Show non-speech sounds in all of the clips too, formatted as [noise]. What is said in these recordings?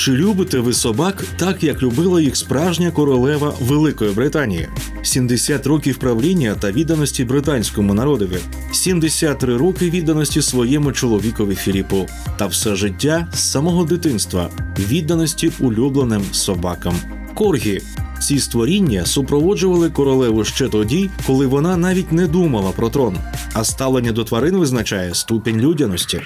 Чи любите ви собак так, як любила їх справжня королева Великої Британії? 70 років правління та відданості британському народові, 73 роки відданості своєму чоловікові Філіпу, та все життя з самого дитинства відданості улюбленим собакам. Коргі. Ці створіння супроводжували королеву ще тоді, коли вона навіть не думала про трон, а ставлення до тварин визначає ступінь людяності.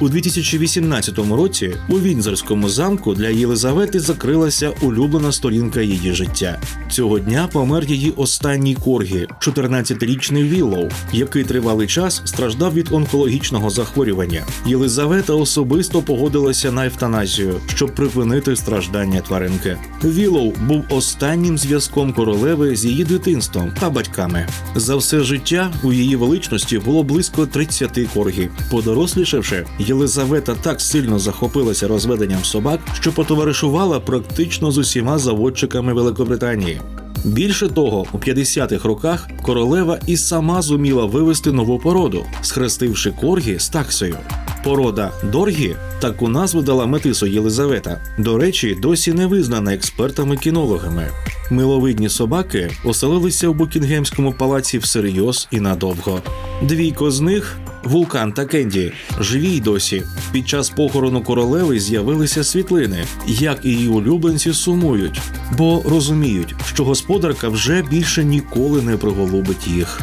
У 2018 році у Вінзорському замку для Єлизавети закрилася улюблена сторінка її життя. Цього дня помер її останній коргі, 14-річний Віллоу, який тривалий час страждав від онкологічного захворювання. Єлизавета особисто погодилася на евтаназію, щоб припинити страждання тваринки. Віллоу був останнім зв'язком королеви з її дитинством та батьками. За все життя у її величності було близько 30 коргі. Подорослішавши, Єлизавета так сильно захопилася розведенням собак, що потоваришувала практично з усіма заводчиками Великобританії. Більше того, у 50-х роках королева і сама зуміла вивести нову породу, схрестивши коргі з таксою. Порода Доргі таку назву дала метису Єлизавета. До речі, досі не визнана експертами-кінологами. Миловидні собаки оселилися в Букінгемському палаці всерйоз і надовго. Двійко з них Вулкан та Кенді живі й досі. Під час похорону королеви з'явилися світлини, як і її улюбленці сумують, бо розуміють, що господарка вже більше ніколи не приголубить їх.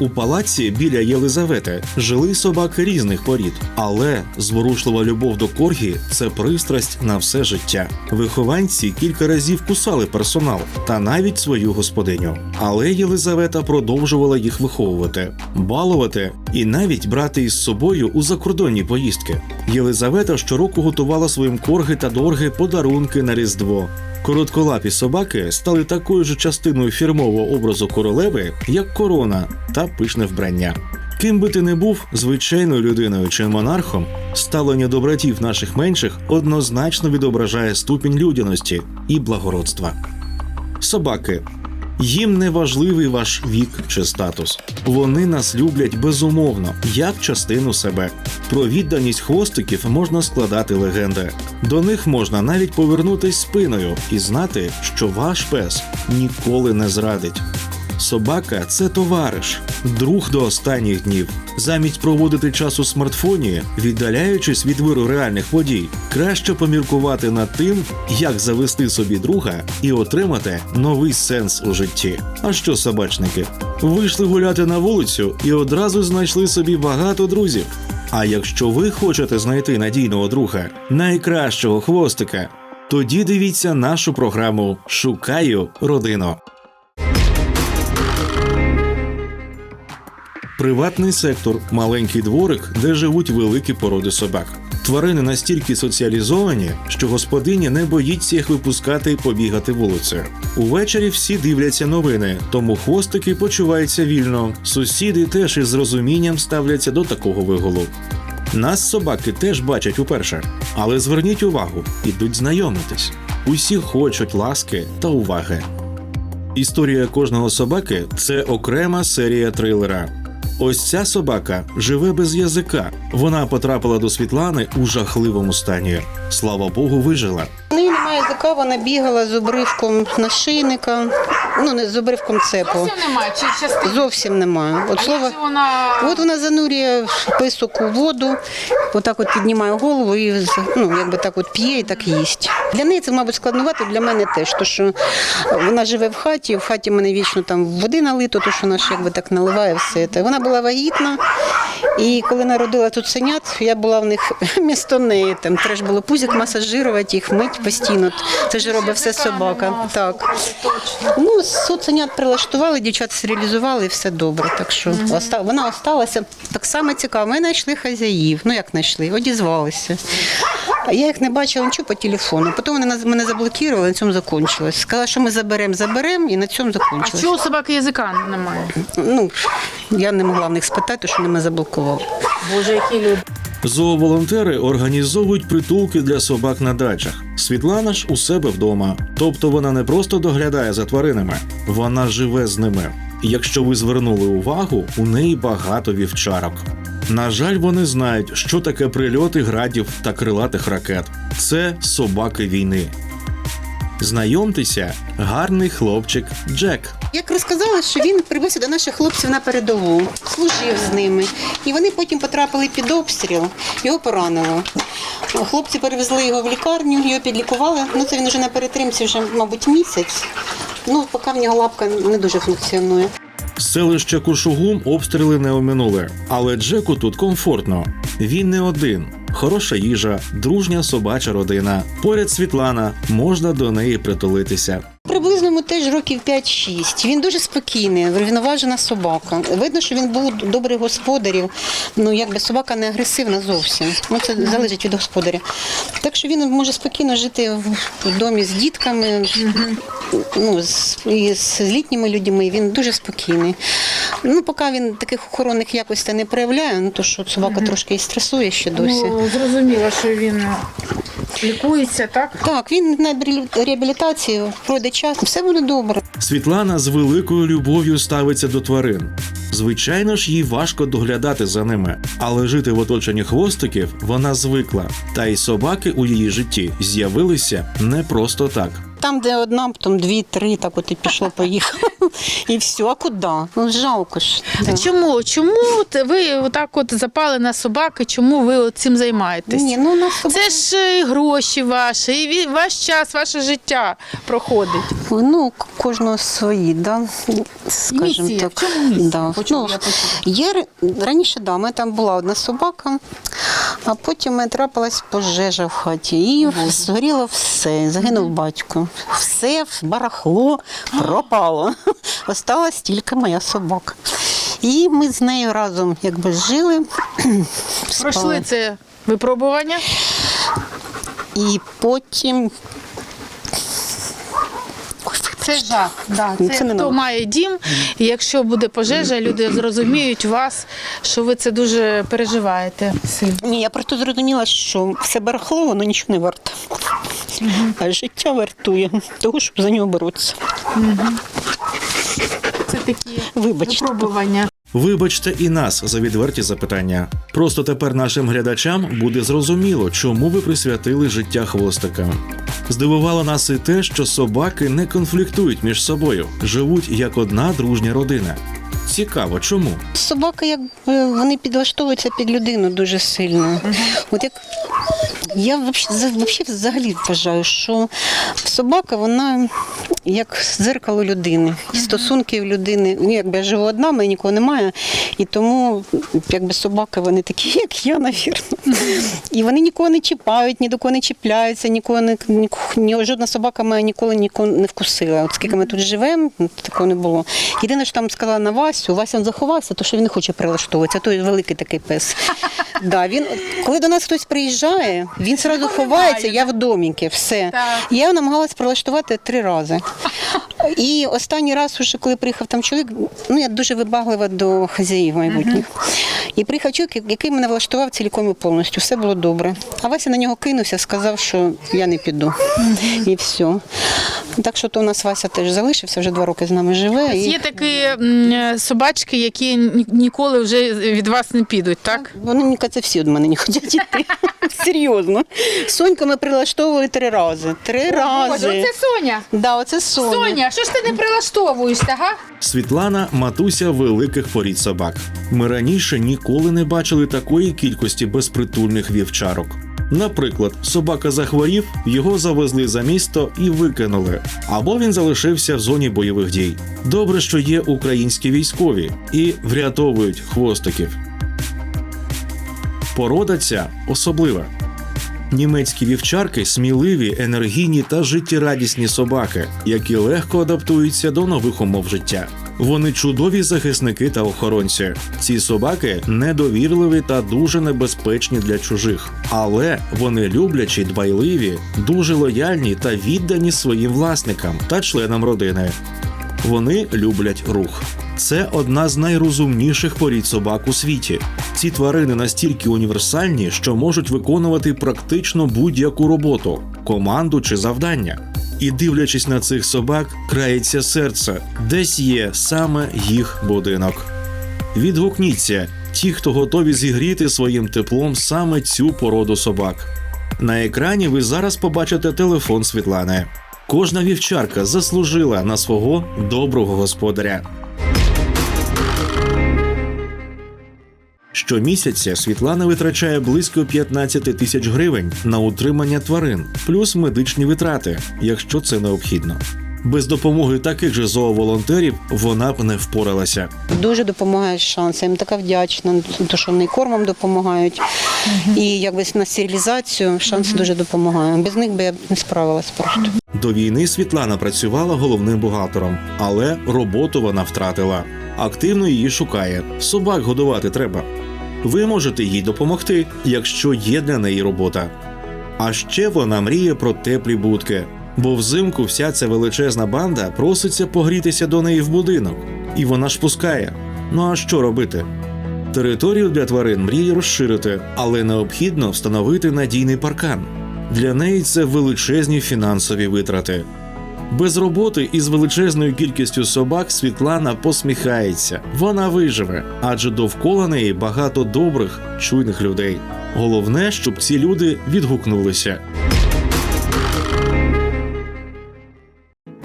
У палаці біля Єлизавети жили собаки різних порід, але зворушлива любов до коргі це пристрасть на все життя. Вихованці кілька разів кусали персонал та навіть свою господиню. Але Єлизавета продовжувала їх виховувати, балувати і навіть брати із собою у закордонні поїздки. Єлизавета щороку готувала своїм корги та дорги подарунки на різдво. Коротколапі собаки стали такою ж частиною фірмового образу королеви, як корона та пишне вбрання. Ким би ти не був звичайною людиною чи монархом, ставлення до братів наших менших однозначно відображає ступінь людяності і благородства. Собаки. Їм не важливий ваш вік чи статус. Вони нас люблять безумовно, як частину себе. Про відданість хвостиків можна складати легенди. До них можна навіть повернутись спиною і знати, що ваш пес ніколи не зрадить. Собака це товариш, друг до останніх днів. Замість проводити час у смартфоні, віддаляючись від виру реальних подій, краще поміркувати над тим, як завести собі друга і отримати новий сенс у житті. А що, собачники? Вийшли гуляти на вулицю і одразу знайшли собі багато друзів. А якщо ви хочете знайти надійного друга, найкращого хвостика, тоді дивіться нашу програму Шукаю родину. Приватний сектор маленький дворик, де живуть великі породи собак. Тварини настільки соціалізовані, що господиня не боїться їх випускати і побігати вулицею. Увечері всі дивляться новини, тому хвостики почуваються вільно. Сусіди теж із розумінням ставляться до такого виголу. Нас собаки теж бачать уперше, але зверніть увагу, ідуть знайомитись. Усі хочуть ласки та уваги. Історія кожного собаки це окрема серія трилера. Ось ця собака живе без язика. Вона потрапила до Світлани у жахливому стані. Слава Богу, вижила. Язика, вона бігала з обривком нашийника, ну не з обривком цепу. Зовсім немає, чи частини? Зовсім немає. От А слово, якщо вона... от вона занурює писок у воду, отак от піднімає голову і ну, якби так от п'є і так їсть. Для неї це, мабуть, складнувати, для мене теж, тому що вона живе в хаті, в хаті мене вічно там води налито, то що вона ж якби так наливає все це. Вона була вагітна, і коли народила тут синят, я була в них [laughs] місто неї. Там треба було пузик масажирувати, їх мить постійно. Це ж робить все собака. Так. Ну, соценят прилаштували, дівчат стерилізували і все добре. Так що вона осталася. Так само цікаво. Ми знайшли хазяїв. Ну як знайшли? Одізвалися. Я їх не бачила нічого по телефону. Потім вони мене заблокували, на цьому закінчилось. Сказала, що ми заберемо, заберемо, і на цьому А чого у собаки язика немає? Ну, я не могла в них спитати, що вони мене заблокували. Боже, які люди. Зооволонтери організовують притулки для собак на дачах. Світлана ж у себе вдома. Тобто вона не просто доглядає за тваринами, вона живе з ними. Якщо ви звернули увагу, у неї багато вівчарок. На жаль, вони знають, що таке прильоти градів та крилатих ракет. Це собаки війни. Знайомтеся, гарний хлопчик Джек. Як розказали, що він прибувся до наших хлопців на передову, служив з ними. І вони потім потрапили під обстріл, його поранило. Хлопці перевезли його в лікарню, його підлікували. Ну це він вже на перетримці, вже, мабуть, місяць. Ну, поки в нього лапка не дуже функціонує. Селище Кушугум обстріли не оминули, але Джеку тут комфортно. Він не один. Хороша їжа, дружня собача родина. Поряд Світлана можна до неї притулитися. Приблизно йому теж років 5-6. Він дуже спокійний, врівноважена собака. Видно, що він був добрий господарів. Ну, якби собака не агресивна зовсім. Ну, це залежить від господаря. Так що він може спокійно жити в- домі з дітками, ну, з, і з літніми людьми. Він дуже спокійний. Ну, поки він таких охоронних якостей не проявляє, ну то що собака трошки і стресує ще досі. Ну, зрозуміло, що він лікується, так? Так, він на реабілітації пройде час, все буде добре. Світлана з великою любов'ю ставиться до тварин. Звичайно ж, їй важко доглядати за ними, але жити в оточенні хвостиків вона звикла. Та й собаки у її житті з'явилися не просто так. Там, де одна, потім дві, три, так от і пішло, поїхало. І все, а куди? Ну жалко ж. Да. Чому? Чому от ви отак от запали на собаки? Чому ви от цим займаєтесь? Ні, ну у нас собака- Це ж і гроші ваші, і ві- ваш час, ваше життя проходить. ну, к- кожного свої, да? скажімо Місія. так. В чому місія? Да. Ну, я почула. Є р- раніше, да, ми там була одна собака, а потім трапилась пожежа в хаті. І згоріло все, загинув батько. Все барахло пропало. [gasps] Осталась тільки моя собака. І ми з нею разом якби жили. Пройшли спали. це випробування. І потім. Це жах. Да, Ну, це, це хто має дім, і якщо буде пожежа, люди зрозуміють вас, що ви це дуже переживаєте сильно. Ні, я просто зрозуміла, що все барахло, воно нічого не варте. А життя вартує того, щоб за нього боротися. Це такі Вибачте. випробування. Вибачте і нас за відверті запитання. Просто тепер нашим глядачам буде зрозуміло, чому ви присвятили життя хвостикам. Здивувало нас і те, що собаки не конфліктують між собою, живуть як одна дружня родина. Цікаво, чому? Собака, як вони підлаштовуються під людину дуже сильно. От як я взагалі взагалі вважаю, що собака вона як зеркало людини, і стосунків людини. Ну, якби я живу одна, мене нікого немає, і тому якби собаки вони такі, як я, навірно. І вони нікого не чіпають, ні до кого не чіпляються, нікого не ні, ні, жодна собака мене ніколи нікого не вкусила. От скільки ми тут живемо, такого не було. Єдине, що там сказала на Васю, Вася заховався, то що він не хоче прилаштовуватися. Той великий такий пес. [laughs] Да, він, коли до нас хтось приїжджає, він одразу ховається, я в доміки, все. Так. Я намагалась прилаштувати три рази. І останній раз, уже коли приїхав там чоловік, ну я дуже вибаглива до хазяїв майбутніх. І приїхав чоловік, який мене влаштував цілком і повністю. Все було добре. А Вася на нього кинувся, сказав, що я не піду. І все. Так що то у нас Вася теж залишився, вже два роки з нами живе. І... Є такі собачки, які ніколи вже від вас не підуть, так? Вони мені кажуть, всі від мене не хочуть йти. [laughs] Серйозно. Соньку ми прилаштовували три рази. Три рази. оце Соня. Да, оце Соня. Соня, що ж ти не прилаштовуєшся, га? Світлана матуся великих порід собак. Ми раніше ніколи не бачили такої кількості безпритульних вівчарок. Наприклад, собака захворів, його завезли за місто і викинули, або він залишився в зоні бойових дій. Добре, що є українські військові і врятовують хвостиків. Порода ця особлива. Німецькі вівчарки сміливі, енергійні та життєрадісні собаки, які легко адаптуються до нових умов життя. Вони чудові захисники та охоронці. Ці собаки недовірливі та дуже небезпечні для чужих, але вони люблячі, дбайливі, дуже лояльні та віддані своїм власникам та членам родини. Вони люблять рух. Це одна з найрозумніших порід собак у світі. Ці тварини настільки універсальні, що можуть виконувати практично будь-яку роботу, команду чи завдання. І дивлячись на цих собак, крається серце, десь є саме їх будинок. Відгукніться, ті, хто готові зігріти своїм теплом саме цю породу собак. На екрані ви зараз побачите телефон Світлани. Кожна вівчарка заслужила на свого доброго господаря. Щомісяця Світлана витрачає близько 15 тисяч гривень на утримання тварин, плюс медичні витрати, якщо це необхідно. Без допомоги таких же зооволонтерів вона б не впоралася. Дуже допомагає шанс. Я їм така вдячна, тому що вони кормом допомагають. І якби на стерилізацію шанс дуже допомагає. Без них би я б не справилась просто. До війни Світлана працювала головним бухгалтером, але роботу вона втратила. Активно її шукає. Собак годувати треба. Ви можете їй допомогти, якщо є для неї робота. А ще вона мріє про теплі будки, бо взимку вся ця величезна банда проситься погрітися до неї в будинок, і вона ж пускає. Ну а що робити? Територію для тварин мріє розширити, але необхідно встановити надійний паркан. Для неї це величезні фінансові витрати. Без роботи і з величезною кількістю собак Світлана посміхається. Вона виживе, адже довкола неї багато добрих, чуйних людей. Головне, щоб ці люди відгукнулися.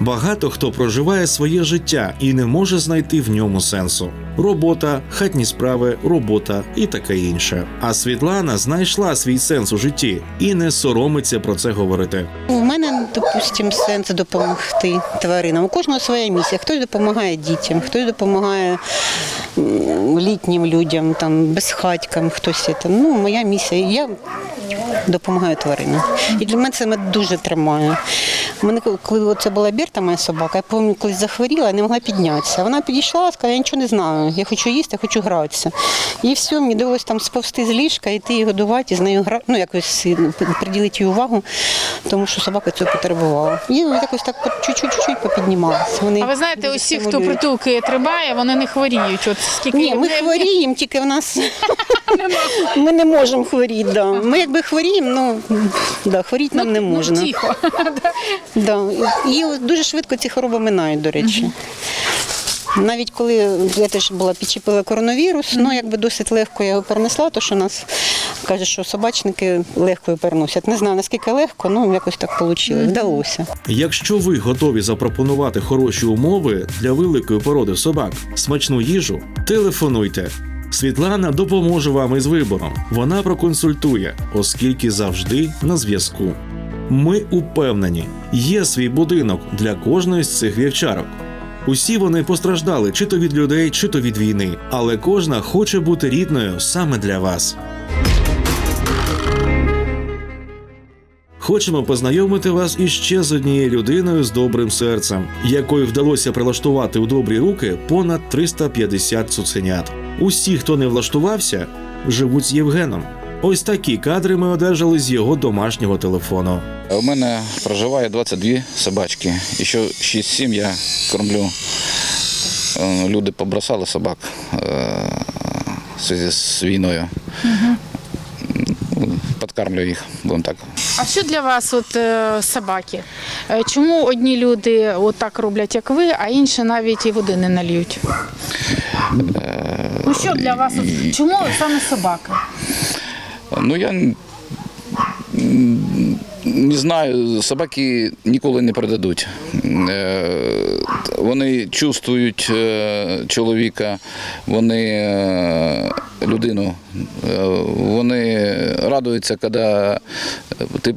Багато хто проживає своє життя і не може знайти в ньому сенсу. Робота, хатні справи, робота і таке інше. А Світлана знайшла свій сенс у житті і не соромиться про це говорити. У мене, допустим, сенс допомогти тваринам. У кожного своя місія. Хтось допомагає дітям, хтось допомагає літнім людям, там, безхатькам, хтось це. Ну, моя місія. Я допомагаю тваринам. І для мене це мене дуже тримає. Мене, коли це була Берта, моя собака, я пам'ятаю, колись захворіла, я не могла піднятися. Вона підійшла, сказала, я нічого не знаю, я хочу їсти, я хочу гратися. І все, мені довелося там сповзти з ліжка, йти її годувати, з нею грати, ну якось ну, приділити їй увагу, тому що собака цього потребувала. І якось так чуть-чуть попіднімалася. Вони А ви знаєте, усі, хто притулки тримає, вони не хворіють. От скільки Ні, ми не- хворіємо, тільки в нас ми не можемо хворіти. Да. Ми якби хворіємо, ну да, хворіти нам не Ну, можна. тихо. [laughs] Да. І дуже швидко ці хвороби минають, до речі. Навіть коли я теж була підчепила коронавірус, ну якби досить легко я його перенесла, то що нас каже, що собачники легко його переносять. Не знаю наскільки легко, ну якось так вийшло, вдалося. Якщо ви готові запропонувати хороші умови для великої породи собак, смачну їжу, телефонуйте. Світлана допоможе вам із вибором. Вона проконсультує, оскільки завжди на зв'язку. Ми упевнені, є свій будинок для кожної з цих вівчарок. Усі вони постраждали чи то від людей, чи то від війни, але кожна хоче бути рідною саме для вас. Хочемо познайомити вас іще з однією людиною з добрим серцем, якої вдалося прилаштувати у добрі руки понад 350 цуценят. Усі, хто не влаштувався, живуть з Євгеном. Ось такі кадри ми одержали з його домашнього телефону. У мене проживає 22 собачки. І ще 6-7 я кормлю. Е, Люди побросали собак е, в зв'язку з війною. Ну, Подкармлюю їх, будемо так. А що для вас от е, собаки? Чому одні люди от так роблять, як ви, а інші навіть і води не нальють? Ну що для вас? Чому саме собаки? Ну я не знаю, собаки ніколи не продадуть. Е, Вони чувствують е, чоловіка, вони е, людину, вони радуються, коли ти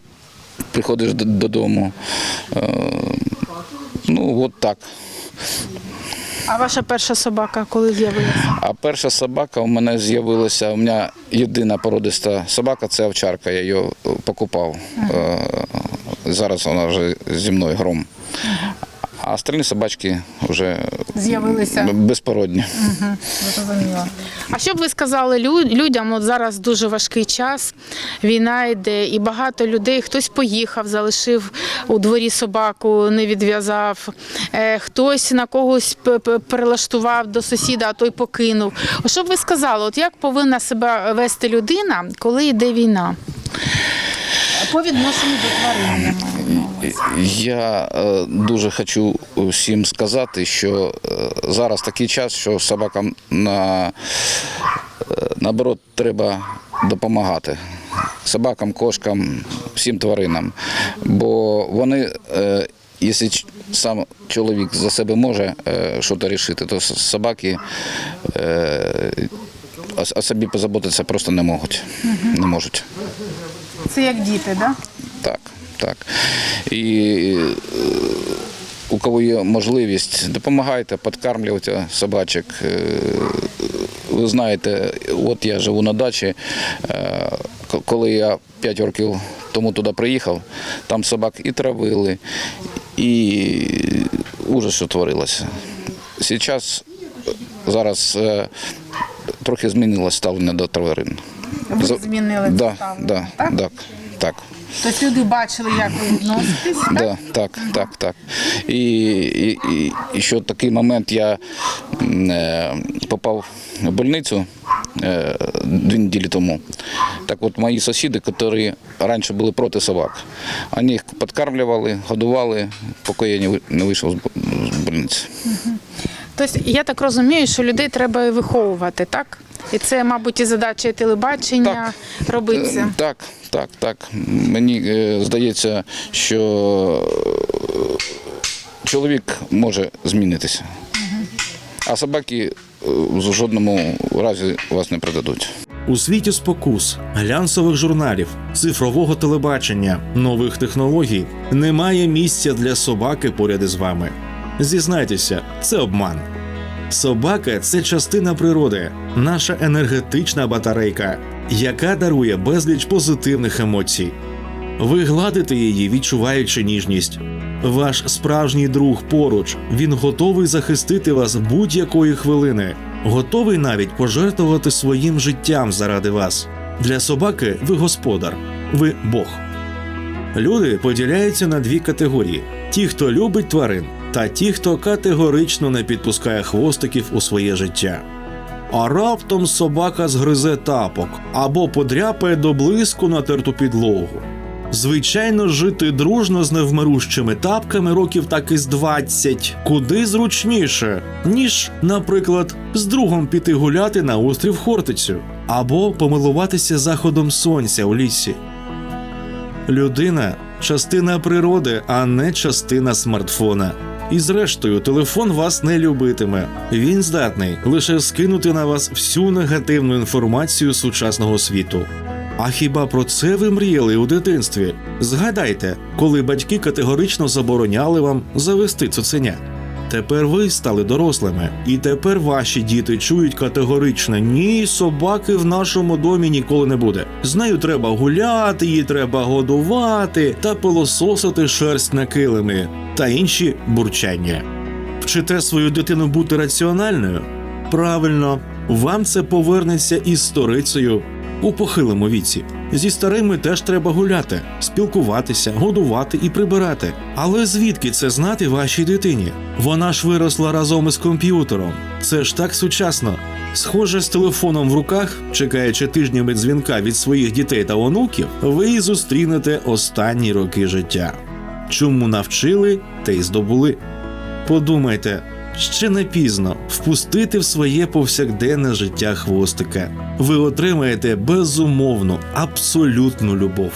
приходиш додому. Ну, от так. А ваша перша собака коли з'явилася? А перша собака у мене з'явилася. У мене єдина породиста собака це овчарка. Я її покупав. Е, Зараз вона вже зі мною гром. А остальні собачки вже З'явилися. безпородні. Зрозуміло. А що б ви сказали людям? От зараз дуже важкий час, війна йде, і багато людей хтось поїхав, залишив у дворі собаку, не відв'язав, е, хтось на когось перелаштував до сусіда, а той покинув. Що б ви сказали, от як повинна себе вести людина, коли йде війна? По відношенню до тварин. Я е, дуже хочу всім сказати, що е, зараз такий час, що собакам на наоборот, треба допомагати собакам, кошкам, всім тваринам. Бо вони, е, якщо сам чоловік за себе може е, щось рішити, то собаки е, о, собі позаботитися просто не можуть. Не можуть. Це як діти, да? Так, так. І е, у кого є можливість, допомагайте, підкармлюйте собачок. Е, Ви знаєте, от я живу на дачі. е, Коли я 5 років тому туди приїхав, там собак і травили, і ужас, що творилося. Зараз зараз трохи змінилось ставлення до тварин. Ви змінили да, ставлення, да, так? так, так. Тобто люди бачили, як ви відноситесь, так? Да, так, так, так. І, і, і, ще такий момент я е, попав в больницю е, дві неділі тому. Так от мої сусіди, які раніше були проти собак, вони їх підкармлювали, годували, поки я не не вийшов з больниці. Тобто я так розумію, що людей треба виховувати, так? І це, мабуть, і задача і телебачення робиться. Е, Так, так, так. Мені е, здається, що е, чоловік може змінитися. А собаки в жодному разі вас не продадуть. У світі спокус, глянцевих журналів, цифрового телебачення, нових технологій немає місця для собаки поряд із вами. Зізнайтеся, це обман. Собака це частина природи, наша енергетична батарейка, яка дарує безліч позитивних емоцій. Ви гладите її, відчуваючи ніжність. Ваш справжній друг поруч, він готовий захистити вас будь-якої хвилини, готовий навіть пожертвувати своїм життям заради вас. Для собаки ви господар, ви Бог. Люди поділяються на дві категорії: ті, хто любить тварин, та ті, хто категорично не підпускає хвостиків у своє життя. А раптом собака згризе тапок або подряпає до блиску натерту підлогу. Звичайно, жити дружно з невмирущими тапками років так із 20 куди зручніше, ніж, наприклад, з другом піти гуляти на острів Хортицю або помилуватися заходом сонця у лісі. Людина частина природи, а не частина смартфона. І зрештою, телефон вас не любитиме. Він здатний лише скинути на вас всю негативну інформацію сучасного світу. А хіба про це ви мріяли у дитинстві? Згадайте, коли батьки категорично забороняли вам завести цуценя. Тепер ви стали дорослими, і тепер ваші діти чують категорично: ні, собаки в нашому домі ніколи не буде. З нею треба гуляти, її треба годувати та пилососити шерсть на килими та інші бурчання. Вчите свою дитину бути раціональною? Правильно, вам це повернеться із сторицею у похилому віці. Зі старими теж треба гуляти, спілкуватися, годувати і прибирати. Але звідки це знати вашій дитині? Вона ж виросла разом із комп'ютером. Це ж так сучасно. Схоже, з телефоном в руках, чекаючи тижнями дзвінка від своїх дітей та онуків, ви зустрінете останні роки життя. Чому навчили, те й здобули. Подумайте, ще не пізно впустити в своє повсякденне життя хвостика. Ви отримаєте безумовну, абсолютну любов.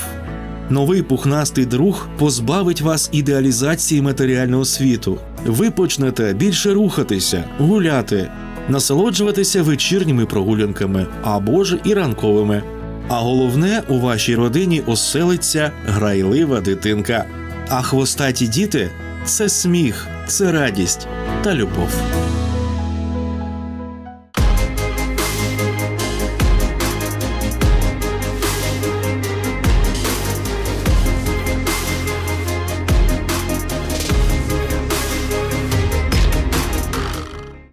Новий пухнастий друг позбавить вас ідеалізації матеріального світу. Ви почнете більше рухатися, гуляти, насолоджуватися вечірніми прогулянками або ж і ранковими. А головне, у вашій родині оселиться грайлива дитинка. А хвостаті діти це сміх, це радість та любов.